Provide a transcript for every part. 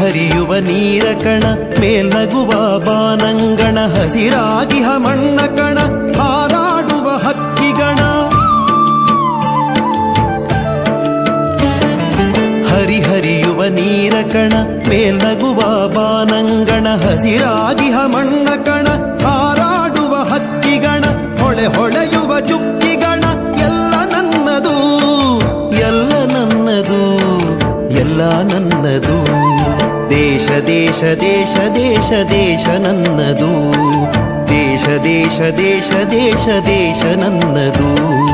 ಹರಿಹರಿಯುವ ನೀರ ಕಣ ಮೇಲ್ನಗುವ ಬಾನಂಗಣ, ಹಸಿರಾಗಿಹ ಮಣ್ಣ ಕಣ, ಹಾರಾಡುವ ಹಕ್ಕಿಗಣ. ಹರಿಹರಿಯುವ ನೀರ ಕಣ ಮೇಲ್ನಗುವ ಬಾನಂಗಣ, ಹಸಿರಾಗಿಹ ಮಣ್ಣ ಕಣ, ಹಾರಾಡುವ ಹಕ್ಕಿಗಣ, ಹೊಳೆ ಹೊಳೆಯುವ ಚುಕ್ಕಿಗಣ, ಎಲ್ಲ ನನ್ನದು ಎಲ್ಲ ನನ್ನದು ಎಲ್ಲ ನನ್ನದು. ದೇಶ ದೇಶ ದೇಶ ದೇಶ ದೇಶ ನನ್ನದು. ದೇಶ ದೇಶ ದೇಶ ದೇಶ ದೇಶ ನನ್ನದು.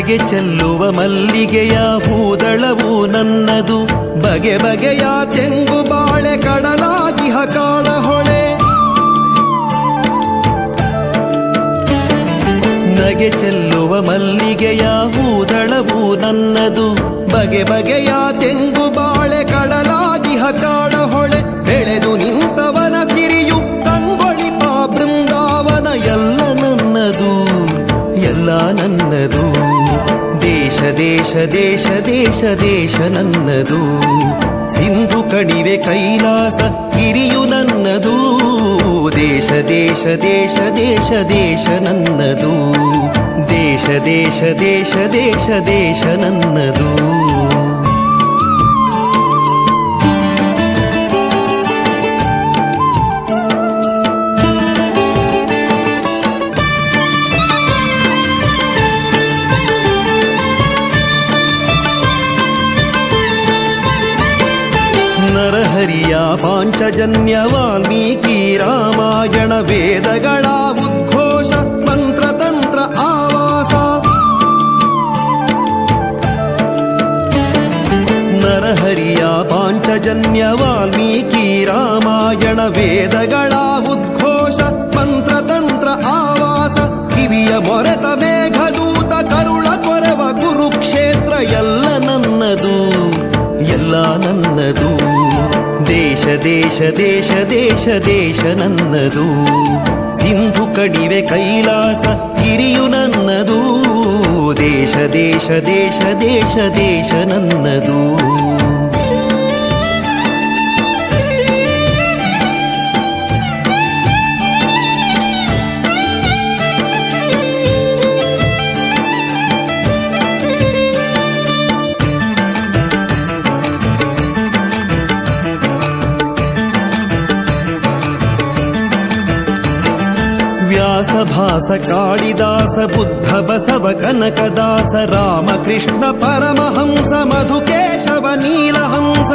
ನಗೆ ಚೆಲ್ಲುವ ಮಲ್ಲಿಗೆಯ ಹೂದಳವು ನನ್ನದು. ಬಗೆ ಬಗೆಯ ತೆಂಗು ಬಾಳೆ ಕಡಲಾಗಿ ಹಕಾಣ ಹೊಳೆ. ನಗೆ ಚೆಲ್ಲುವ ಮಲ್ಲಿಗೆಯ ಹೂದಳವು ನನ್ನದು. ಬಗೆ ಬಗೆಯ ತೆಂಗು ದೇಶ ದೇಶ ದೇಶ ದೇಶ ನನ್ನದು. ಸಿಂಧು ಕಣಿವೆ ಕೈಲಾಸ ಗಿರಿಯು ನನ್ನದು. ದೇಶ ದೇಶ ದೇಶ ದೇಶ ದೇಶ ನನ್ನದು. ದೇಶ ದೇಶ ದೇಶ ದೇಶ ದೇಶ ನನ್ನದು. ನರಹರಿಯ ಪಾಂಚಜನ್ಯ ವಾಲ್ಮೀಕಿ ರಾಮಾಯಣ ವೇದಗಳ ಉದ್ಘೋಷ ಮಂತ್ರತಂತ್ರ ಆವಾಸ ನರಹರಿಯ ಪಾಂಚಜನ್ಯ ವಾಲ್ಮೀಕಿ ರಾಮಾಯಣ ವೇದಗಳ ಉದ್ಘೋಷ ಮಂತ್ರತಂತ್ರ ಆವಾಸ ಕಿವಿಯ ಮೊರೆತ ಮೇಘದೂತ ದೇಶ ದೇಶ ದೇಶ ದೇಶ ನನ್ನದು. ಸಿಂಧು ಕಣಿವೆ ಕೈಲಾಸ ಹಿರಿಯು ನನ್ನದು. ದೇಶ ದೇಶ ದೇಶ ದೇಶ ದೇಶ ನನ್ನದು. వ్యాసభాస కాళిదాస బుద్ధ బసవ కనకదాస రామకృష్ణ పరమహంస మధుకేశవ నీలహంస